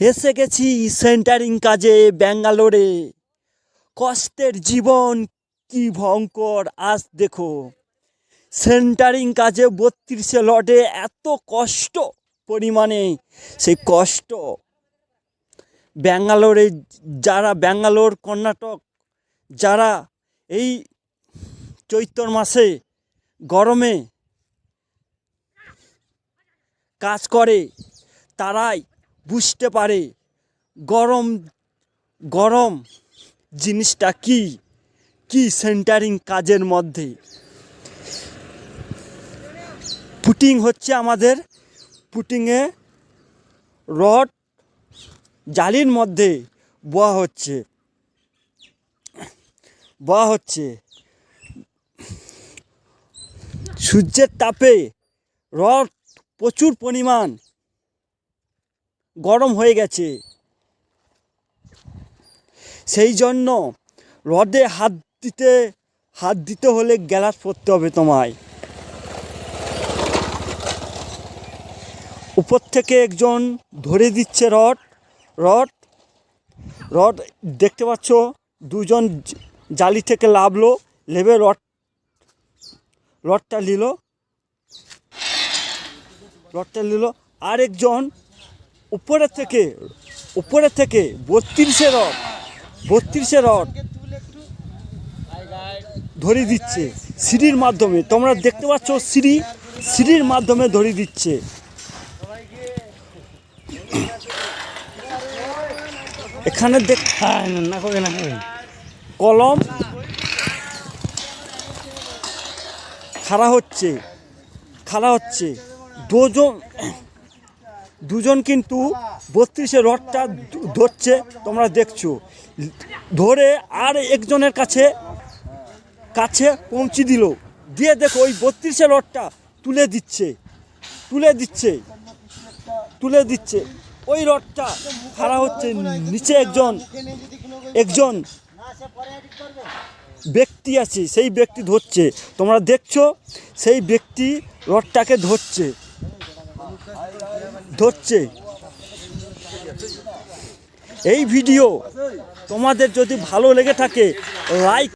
এসে গেছি সেন্টারিং কাজে ব্যাঙ্গালোরে। কষ্টের জীবন কি ভয়ঙ্কর, আজ দেখো। সেন্টারিং কাজে বত্রিশে লটে এত কষ্ট পরিমাণে, সেই কষ্ট। ব্যাঙ্গালোরে যারা ব্যাঙ্গালোর, কর্ণাটক, যারা এই চৈত্র মাসে গরমে কাজ করে, তারাই বুঝতে পারে গরম গরম জিনিসটা কি? কি সেন্টারিং কাজের মধ্যে? পুটিং হচ্ছে আমাদের পুটিংয়ে রড জালির মধ্যে বোয়া হচ্ছে। বোয়া হচ্ছে। সূর্যের তাপে রড প্রচুর পরিমাণ গরম হয়ে গেছে। সেই জন্য রডে হাত দিতে হাত দিতে হলে গ্যালাস পরতে হবে তোমায়। উপর থেকে একজন ধরে দিচ্ছে রড রড রড দেখতে পাচ্ছ, দুজন জালি থেকে লাভলো লেবে রড, রডটা নিল রডটা নিল, আরেকজন উপরে থেকে উপরে থেকে বত্রিশে রড বত্রিশে রড ধরে দিচ্ছে সিঁড়ির মাধ্যমে। তোমরা দেখতে পাচ্ছ সিঁড়ি, সিঁড়ির মাধ্যমে ধরে দিচ্ছে। এখানে দেখ, কলম খাড়া হচ্ছে খাড়া হচ্ছে। দুজন দুজন কিন্তু বত্রিশে রডটা ধরছে, তোমরা দেখছ। ধরে আর একজনের কাছে কাছে পৌঁছে দিল। দিয়ে দেখো ওই বত্রিশে রডটা তুলে দিচ্ছে তুলে দিচ্ছে তুলে দিচ্ছে। ওই রডটা খাড়া হচ্ছে নিচে একজন একজন ব্যক্তি আছে, সেই ব্যক্তি ধরছে। তোমরা দেখছ, সেই ব্যক্তি রডটাকে ধরছে। ধরছে। এই ভিডিও তোমাদের যদি ভালো লেগে থাকে লাইক